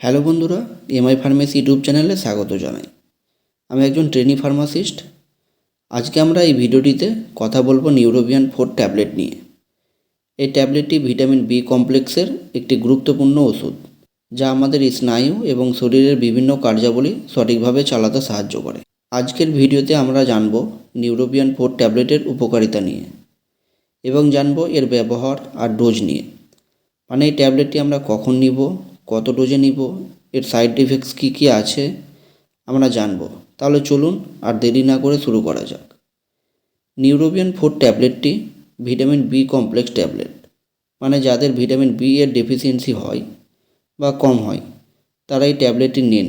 Hello বন্ধুরা, MI pharmacy YouTube চ্যানেলে স্বাগত জানাই। আমি একজন ট্রেনি ফার্মাসিস্ট আজকে আমরা এই ভিডিওটিতে কথা বলব নিউরোবিয়ান ফোর ট্যাবলেট নিয়ে। এই ট্যাবলেটটি ভিটামিন বি কমপ্লেক্সের একটি গুরুত্বপূর্ণ ওষুধ, যা আমাদের স্নায়ু এবং শরীরের বিভিন্ন কার্যাবলী সঠিকভাবে চালাতে সাহায্য করে। আজকের ভিডিওতে আমরা জানব নিউরোবিয়ান ফোর ট্যাবলেটের উপকারিতা নিয়ে এবং জানব এর ব্যবহার আর ডোজ নিয়ে। মানে এই ট্যাবলেটটি আমরা কখন নিব কত ডোজে নিব? এর সাইড ইফেক্টস কী কী আছে? আমরা জানব। তাহলে চলুন আর দেরি না করে শুরু করা যাক। নিউরোবিয়ান ফোর ট্যাবলেটটি ভিটামিন বি কমপ্লেক্স ট্যাবলেট। মানে যাদের ভিটামিন বি এর ডেফিসিয়েন্সি হয় বা কম হয় তারা এই ট্যাবলেটটি নিন।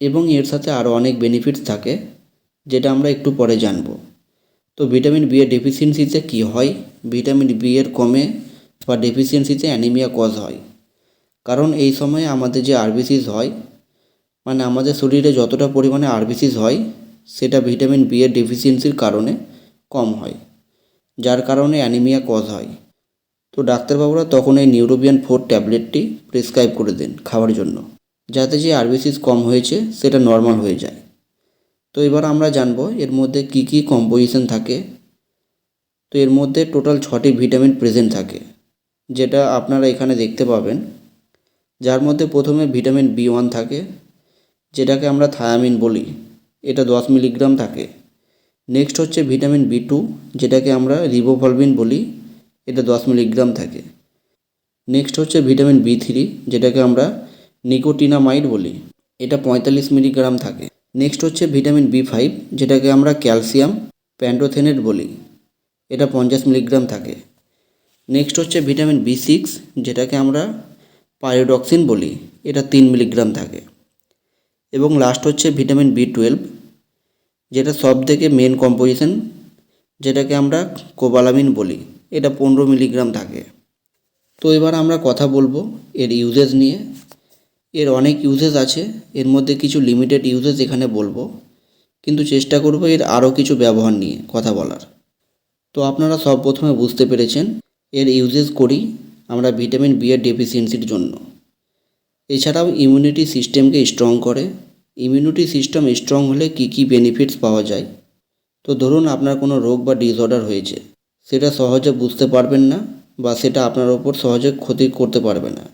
এবং এর সাথে আরও অনেক বেনিফিটস থাকে, যেটা আমরা একটু পরে জানব। তো ভিটামিন বি এর ডেফিসিয়েন্সিতে কী হয়? ভিটামিন বি এর কমে বা ডেফিসিয়েন্সিতে অ্যানিমিয়া কজ হয়। কারণ এই সময়ে আমাদের যে আরবিসিস হয় মানে আমাদের শরীরে যতটা পরিমাণে আরবিসিস হয়, সেটা ভিটামিন বি এর ডেফিসিয়েন্সির কারণে কম হয়, যার কারণে অ্যানিমিয়া কজ হয়। তো ডাক্তারবাবুরা তখন এই নিউরোবিয়ান ফোর ট্যাবলেটটি প্রেসক্রাইব করে দেন খাওয়ার জন্য, যাতে যে আরবিসিস কম হয়েছে, সেটা নর্মাল হয়ে যায়। তো এবার আমরা জানব এর মধ্যে কি কি কম্পোজিশন থাকে। তো এর মধ্যে টোটাল ছটি ভিটামিন প্রেজেন্ট থাকে, যেটা আপনারা এখানে দেখতে পাবেন। যার মধ্যে প্রথমে ভিটামিন বি ওয়ান থাকে, যেটাকে আমরা থায়ামিন বলি। এটা দশ মিলিগ্রাম থাকে। নেক্সট হচ্ছে ভিটামিন বি টু, যেটাকে আমরা রিবোভলভিন বলি। এটা দশ মিলিগ্রাম থাকে। নেক্সট হচ্ছে ভিটামিন বি থ্রি, যেটাকে আমরা নিকোটিনামাইড বলি। এটা পঁয়তাল্লিশ মিলিগ্রাম থাকে। নেক্সট হচ্ছে ভিটামিন বি ফাইভ, যেটাকে আমরা ক্যালসিয়াম প্যান্টোথেনেট বলি। এটা পঞ্চাশ মিলিগ্রাম থাকে। নেক্সট হচ্ছে ভিটামিন বি সিক্স, যেটাকে আমরা পায়োডক্সিন বলি, এটা তিন মিলিগ্রাম থাকে। এবং লাস্ট হচ্ছে ভিটামিন বি টুয়েলভ যেটা সব থেকে মেন কম্পোজিশন যেটাকে আমরা কোবালামিন বলি, এটা পনেরো মিলিগ্রাম থাকে। তো এবার আমরা কথা বলব এর ইউজেস নিয়ে। এর অনেক ইউজেস আছে, এর মধ্যে কিছু লিমিটেড ইউজেস এখানে বলব, কিন্তু চেষ্টা করব এর আরও কিছু ব্যবহার নিয়ে কথা বলার। তো আপনারা সব প্রথমে বুঝতে পেরেছেন, এর ইউজেস করি। আমরা ভিটামিন বি এর ডেফিসিয়েন্সির জন্য। এছাড়াও ইমিউনিটি সিস্টেমকে স্ট্রং করে। ইমিউনিটি সিস্টেম স্ট্রং হলে কী কী বেনিফিটস পাওয়া যায়? তো ধরুন আপনার কোনো রোগ বা ডিসঅর্ডার হয়েছে, সেটা সহজে বুঝতে পারবেন না বা সেটা আপনার ওপর সহজে ক্ষতি করতে পারবে না।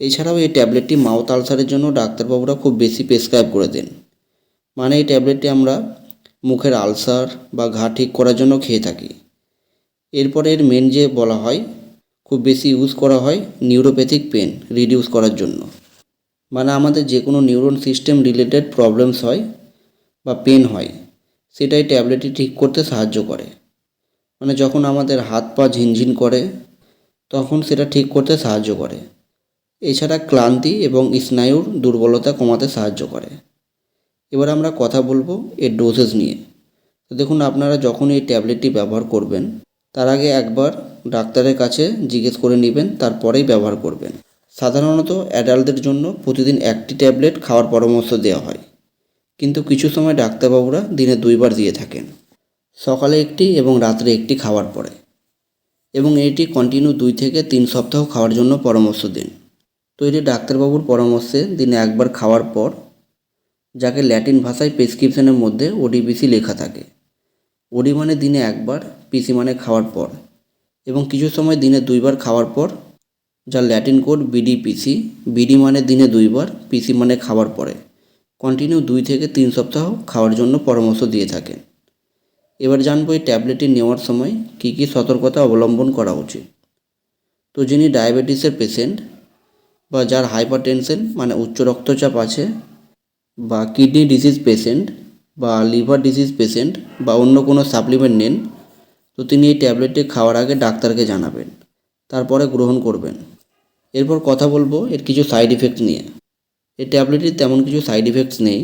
এছাড়াও এই ট্যাবলেটটি মাউথ আলসারের জন্য ডাক্তারবাবুরা খুব বেশি প্রেসক্রাইব করে দেন। মানে এই ট্যাবলেটটি আমরা মুখের আলসার বা ঘা ঠিক করার জন্য খেয়ে থাকি। এরপরে এর মেন যে বলা হয় খুব বেশি ইউজ করা হয় নিউরোপ্যাথিক পেন রিডিউস করার জন্য। মানে আমাদের যে কোনো নিউরন সিস্টেম রিলেটেড প্রবলেমস হয় বা পেন হয়, সেটাই ট্যাবলেটটি ঠিক করতে সাহায্য করে। মানে যখন আমাদের হাত পা ঝিনঝিন করে, তখন সেটা ঠিক করতে সাহায্য করে। এছাড়া ক্লান্তি এবং স্নায়ুর দুর্বলতা কমাতে সাহায্য করে। এবার আমরা কথা বলব এর ডোজেস নিয়ে। তো দেখুন, আপনারা যখন এই ট্যাবলেটটি ব্যবহার করবেন তার আগে একবার ডাক্তারের কাছে জিজ্ঞেস করে নেবেন, তারপরেই ব্যবহার করবেন। সাধারণত অ্যাডাল্টদের জন্য প্রতিদিন একটি ট্যাবলেট খাওয়ার পরামর্শ দেওয়া হয়। কিন্তু কিছু সময় ডাক্তারবাবুরা দিনে দুইবার দিয়ে থাকেন। সকালে একটি এবং রাত্রে একটি খাওয়ার পরে। এবং এটি কন্টিনিউ দুই থেকে তিন সপ্তাহ খাওয়ার জন্য পরামর্শ দিন। তো এটি ডাক্তারবাবুর পরামর্শে দিনে একবার খাওয়ার পর, যাকে ল্যাটিন ভাষায় প্রেসক্রিপশনের মধ্যে ওডিপিসি লেখা থাকে। ওডি মানে দিনে একবার পিসি মানে খাওয়ার পর এবং কিছু সময় দিনে দুইবার খাওয়ার পর যার ল্যাটিন কোড বিডিপিসি বিডি মানে দিনে দুইবার পিসি মানে খাওয়ার পরে। কন্টিনিউ দুই থেকে তিন সপ্তাহ খাওয়ার জন্য পরামর্শ দিয়ে থাকেন। এবার জানব এই ট্যাবলেটটি নেওয়ার সময় কী কী সতর্কতা অবলম্বন করা উচিত। তো যিনি ডায়াবেটিসের পেশেন্ট বা যার হাইপার টেনশন মানে উচ্চ রক্তচাপ আছে বা কিডনি ডিজিজ পেশেন্ট বা লিভার ডিজিজ পেশেন্ট বা অন্য কোনো সাপ্লিমেন্ট নেন তো তিনি এই ট্যাবলেটটি খাওয়ার আগে ডাক্তারকে জানাবেন, তারপরে গ্রহণ করবেন। এরপর কথা বলব এর কিছু সাইড ইফেক্ট নিয়ে। এই ট্যাবলেটটির তেমন কিছু সাইড ইফেক্টস নেই,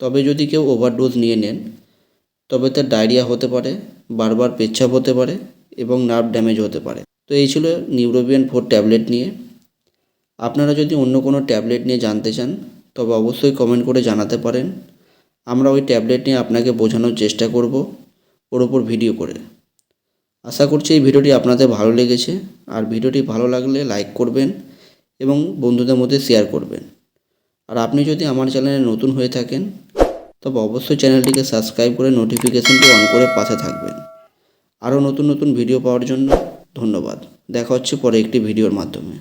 তবে যদি কেউ ওভারডোজ নিয়ে নেন, তবে তার ডায়রিয়া হতে পারে, বারবার পেচ্ছাপ হতে পারে এবং নার্ভ ড্যামেজ হতে পারে। তো এই ছিল নিউরোবিয়ান ফোর ট্যাবলেট নিয়ে। আপনারা যদি অন্য কোনো ট্যাবলেট নিয়ে জানতে চান, তবে অবশ্যই কমেন্ট করে জানাতে পারেন। আমরা ওই ট্যাবলেট নিয়ে আপনাকে বোঝানোর চেষ্টা করব, ওর ওপর ভিডিও করে। আশা করছি এই ভিডিওটি আপনাদের ভালো লেগেছে। আর ভিডিওটি ভালো লাগলে লাইক করবেন এবং বন্ধুদের মধ্যে শেয়ার করবেন। আর আপনি যদি আমার চ্যানেলে নতুন হয়ে থাকেন, তবে অবশ্যই চ্যানেলটিকে সাবস্ক্রাইব করে নোটিফিকেশনটি অন করে পাশে থাকবেন। আরও নতুন নতুন ভিডিও পাওয়ার জন্য ধন্যবাদ। দেখা হচ্ছে পরে একটি ভিডিওর মাধ্যমে।